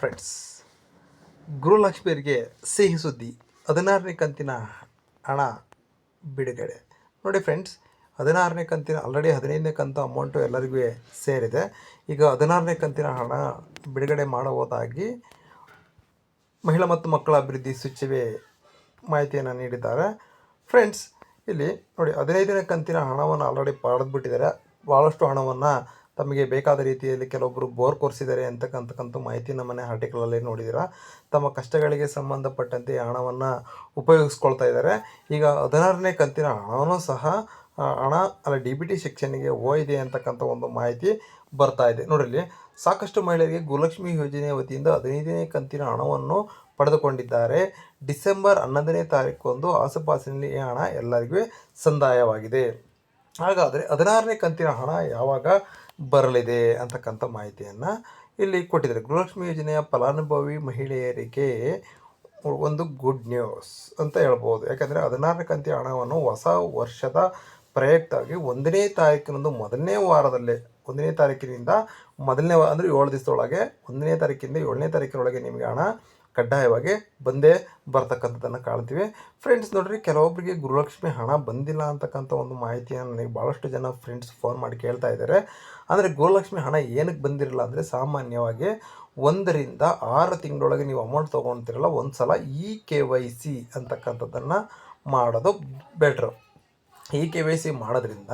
Friends ಗುರುಲಕ್ಷ್ಮಿಯರಿಗೆ ಸಿಹಿ ಸುದ್ದಿ. ಹದಿನಾರನೇ ಕಂತಿನ ಹಣ ಬಿಡುಗಡೆ. ನೋಡಿ ಫ್ರೆಂಡ್ಸ್ ಹದಿನಾರನೇ ಕಂತಿನ ಆಲ್ರೆಡಿ ಹದಿನೈದನೇ ಕಂತು ಅಮೌಂಟು ಎಲ್ಲರಿಗೂ ಸೇರಿದೆ. ಈಗ ಹದಿನಾರನೇ ಕಂತಿನ ಹಣ ಬಿಡುಗಡೆ ಮಾಡುವುದಾಗಿ ಮಹಿಳಾ ಮತ್ತು ಮಕ್ಕಳ ಅಭಿವೃದ್ಧಿ ಸಚಿವೆ ಮಾಹಿತಿಯನ್ನು ನೀಡಿದ್ದಾರೆ. ಫ್ರೆಂಡ್ಸ್ ಇಲ್ಲಿ ನೋಡಿ ಹದಿನೈದನೇ ಕಂತಿನ ಹಣವನ್ನು ಆಲ್ರೆಡಿ ಪಡೆದುಬಿಟ್ಟಿದ್ದಾರೆ. ಭಾಳಷ್ಟು ಹಣವನ್ನು ತಮಗೆ ಬೇಕಾದ ರೀತಿಯಲ್ಲಿ ಕೆಲವೊಬ್ಬರು ಬೋರ್ ಕೊರೆಸಿದ್ದಾರೆ ಅಂತಕ್ಕಂಥಕ್ಕಂಥ ಮಾಹಿತಿ ನಮ್ಮನೆ ಆರ್ಟಿಕಲಲ್ಲಿ ನೋಡಿದ್ದೀರಾ. ತಮ್ಮ ಕಷ್ಟಗಳಿಗೆ ಸಂಬಂಧಪಟ್ಟಂತೆ ಹಣವನ್ನು ಉಪಯೋಗಿಸ್ಕೊಳ್ತಾ ಇದ್ದಾರೆ. ಈಗ ಹದಿನಾರನೇ ಕಂತಿನ ಹಣವೂ ಸಹ ಹಣ ಅಲ್ಲ, ಡಿ ಬಿ ಟಿ ಸೆಕ್ಷನ್ಗೆ ಹೋಯಿದೆ ಅಂತಕ್ಕಂಥ ಒಂದು ಮಾಹಿತಿ ಬರ್ತಾ ಇದೆ. ನೋಡಲಿ ಸಾಕಷ್ಟು ಮಹಿಳೆಯರಿಗೆ ಗುಲಕ್ಷ್ಮಿ ಯೋಜನೆಯ ವತಿಯಿಂದ ಹದಿನೈದನೇ ಕಂತಿನ ಹಣವನ್ನು ಪಡೆದುಕೊಂಡಿದ್ದಾರೆ. ಡಿಸೆಂಬರ್ ಹನ್ನೊಂದನೇ ತಾರೀಕೊಂದು ಆಸುಪಾಸಿನಲ್ಲಿ ಈ ಹಣ ಎಲ್ಲರಿಗೂ ಸಂದಾಯವಾಗಿದೆ. ಹಾಗಾದರೆ ಹದಿನಾರನೇ ಕಂತಿನ ಹಣ ಯಾವಾಗ ಬರಲಿದೆ ಅಂತಕ್ಕಂಥ ಮಾಹಿತಿಯನ್ನು ಇಲ್ಲಿ ಕೊಟ್ಟಿದ್ದಾರೆ. ಗೃಹಲಕ್ಷ್ಮಿ ಯೋಜನೆಯ ಫಲಾನುಭವಿ ಮಹಿಳೆಯರಿಗೆ ಒಂದು ಗುಡ್ ನ್ಯೂಸ್ ಅಂತ ಹೇಳ್ಬೋದು. ಯಾಕಂದರೆ ಹದಿನಾರನೇ ಕಂತಿ ಹಣವನ್ನು ಹೊಸ ವರ್ಷದ ಪ್ರಯುಕ್ತವಾಗಿ ಒಂದನೇ ತಾರೀಕಿನಂದು ಮೊದಲನೇ ವಾರದಲ್ಲೇ, ಒಂದನೇ ತಾರೀಕಿನಿಂದ ಮೊದಲನೇ ವಾರ ಅಂದರೆ ಏಳು ದಿವಸದೊಳಗೆ, ಒಂದನೇ ತಾರೀಕಿಂದ ಏಳನೇ ತಾರೀಕಿನೊಳಗೆ ನಿಮಗೆ ಹಣ ಕಡ್ಡಾಯವಾಗಿ ಬಂದೇ ಬರ್ತಕ್ಕಂಥದ್ದನ್ನು ಕಾಣ್ತೀವಿ. ಫ್ರೆಂಡ್ಸ್ ನೋಡ್ರಿ ಕೆಲವೊಬ್ಬರಿಗೆ ಗೃಹಲಕ್ಷ್ಮಿ ಹಣ ಬಂದಿಲ್ಲ ಅಂತಕ್ಕಂಥ ಒಂದು ಮಾಹಿತಿಯನ್ನು ನನಗೆ ಭಾಳಷ್ಟು ಜನ ಫ್ರೆಂಡ್ಸ್ ಫೋನ್ ಮಾಡಿ ಕೇಳ್ತಾ ಇದ್ದಾರೆ ಅಂದರೆ ಗೃಹಲಕ್ಷ್ಮಿ ಹಣ ಏನಕ್ಕೆ ಬಂದಿರಲ್ಲ ಅಂದರೆ ಸಾಮಾನ್ಯವಾಗಿ ಒಂದರಿಂದ ಆರು ತಿಂಗಳೊಳಗೆ ನೀವು ಅಮೌಂಟ್ ತೊಗೊಳ್ತಿರಲ್ಲ ಒಂದು ಸಲ ಇ ಕೆ ವೈ ಸಿ ಅಂತಕ್ಕಂಥದ್ದನ್ನು ಮಾಡೋದು better E K Y C ಮಾಡೋದ್ರಿಂದ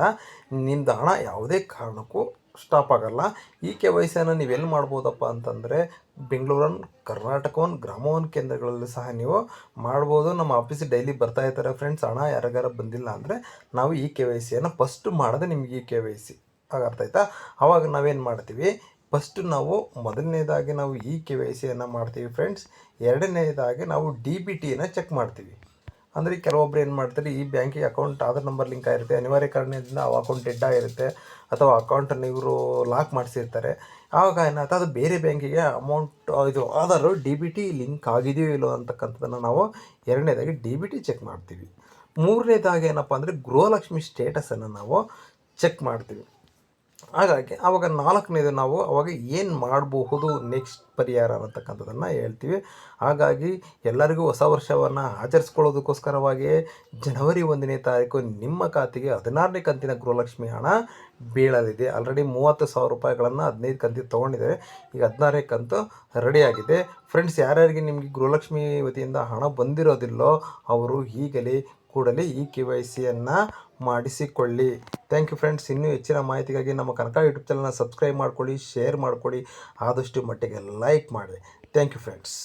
ನಿಮ್ಮದು ಹಣ ಯಾವುದೇ ಕಾರಣಕ್ಕೂ ಸ್ಟಾಪ್ ಆಗೋಲ್ಲ. ಈ ಕೆ ವೈ ಸಿಯನ್ನು ಎಲ್ಲಿ ಮಾಡ್ಬೋದಪ್ಪ ಅಂತಂದರೆ ಬೆಂಗಳೂರನ್ನು ಕರ್ನಾಟಕವನ್, ಗ್ರಾಮವನ್ ಕೇಂದ್ರಗಳಲ್ಲಿ ಸಹ ನೀವು ಮಾಡ್ಬೋದು. ನಮ್ಮ ಆಫೀಸ್ ಡೈಲಿ ಬರ್ತಾ ಇರ್ತಾರೆ ಫ್ರೆಂಡ್ಸ್ ಹಣ ಯಾರಿಗಾರ ಬಂದಿಲ್ಲ ಅಂದರೆ ನಾವು ಈ ಕೆ ವೈ ಸಿಯನ್ನು ಫಸ್ಟ್ ಮಾಡಿದ್ರೆ ನಿಮಗೆ ಈ ಕೆ ವೈ ಸಿ. ಆಗ ಅರ್ಥ ಆಯ್ತಾ? ಅವಾಗ ನಾವೇನು ಮಾಡ್ತೀವಿ? ಫಸ್ಟ್ ನಾವು ಮೊದಲನೇದಾಗಿ ನಾವು ಈ ಕೆ ವೈ ಸಿಯನ್ನು ಮಾಡ್ತೀವಿ ಫ್ರೆಂಡ್ಸ್ ಎರಡನೇದಾಗಿ ನಾವು ಡಿ ಬಿ ಟಿಯನ್ನು ಚೆಕ್ ಮಾಡ್ತೀವಿ. ಅಂದರೆ ಕೆಲವೊಬ್ರು ಏನು ಮಾಡ್ತಾರೆ, ಈ ಬ್ಯಾಂಕಿಗೆ ಅಕೌಂಟ್ ಆಧಾರ್ ನಂಬರ್ ಲಿಂಕ್ ಆಗಿರುತ್ತೆ, ಅನಿವಾರ್ಯ ಕಾರಣದಿಂದ ಆ ಅಕೌಂಟ್ ಡೆಡ್ ಆಗಿರುತ್ತೆ, ಅಥವಾ ಅಕೌಂಟನ್ನು ಇವರು ಲಾಕ್ ಮಾಡಿಸಿರ್ತಾರೆ. ಆವಾಗ ಏನಾಗುತ್ತೆ ಅದು ಬೇರೆ ಬ್ಯಾಂಕಿಗೆ ಅಮೌಂಟ್ ಇದು Aadhaar D B T link ಆಗಿದೆಯೋ ಇಲ್ಲೋ ಅಂತಕ್ಕಂಥದ್ದನ್ನು ನಾವು ಎರಡನೇದಾಗಿ ಡಿ ಬಿ ಟಿ ಚೆಕ್ ಮಾಡ್ತೀವಿ. ಮೂರನೇದಾಗಿ ಏನಪ್ಪ ಅಂದರೆ ಗೃಹಲಕ್ಷ್ಮಿ ಸ್ಟೇಟಸನ್ನು ನಾವು ಚೆಕ್ ಮಾಡ್ತೀವಿ. ಹಾಗಾಗಿ ಆವಾಗ ನಾಲ್ಕನೇದು ನಾವು ಅವಾಗ ಏನು ಮಾಡಬಹುದು ನೆಕ್ಸ್ಟ್ ಪರಿಹಾರ ಅನ್ನತಕ್ಕಂಥದ್ದನ್ನು ಹೇಳ್ತೀವಿ. ಹಾಗಾಗಿ ಎಲ್ಲರಿಗೂ ಹೊಸ ವರ್ಷವನ್ನು ಆಚರಿಸ್ಕೊಳ್ಳೋದಕ್ಕೋಸ್ಕರವಾಗಿ ಜನವರಿ ಒಂದನೇ ತಾರೀಕು ನಿಮ್ಮ ಖಾತೆಗೆ ಹದಿನಾರನೇ ಕಂತಿನ ಗೃಹಲಕ್ಷ್ಮಿ ಹಣ ಬೀಳಲಿದೆ. ಆಲ್ರೆಡಿ ಮೂವತ್ತು ಸಾವಿರ ರೂಪಾಯಿಗಳನ್ನು ಹದಿನೈದು ಕಂತಿಗೆ ತೊಗೊಂಡಿದ್ದಾರೆ ಈಗ ಹದಿನಾರನೇ ಕಂತು ರೆಡಿಯಾಗಿದೆ ಫ್ರೆಂಡ್ಸ್ ಯಾರ್ಯಾರಿಗೆ ನಿಮಗೆ ಗೃಹಲಕ್ಷ್ಮಿ ವತಿಯಿಂದ ಹಣ ಬಂದಿರೋದಿಲ್ಲೋ, ಅವರು ಈಗಲೇ ಕೂಡಲೇ ಈ ಕೆ ವೈ ಸಿಯನ್ನು ಮಾಡಿಸಿಕೊಳ್ಳಿ. Thank you friends. ಇನ್ನೂ ಹೆಚ್ಚಿನ ಮಾಹಿತಿಗಾಗಿ ನಮ್ಮ ಕನಕ ಯೂಟ್ಯೂಬ್ ಚಾನಲ್ನ ಸಬ್ಸ್ಕ್ರೈಬ್ ಮಾಡ್ಕೊಳ್ಳಿ, ಶೇರ್ ಮಾಡ್ಕೊಳ್ಳಿ. ಆದಷ್ಟು ಮಟ್ಟಿಗೆ ಲೈಕ್ ಮಾಡಿ. Thank you friends.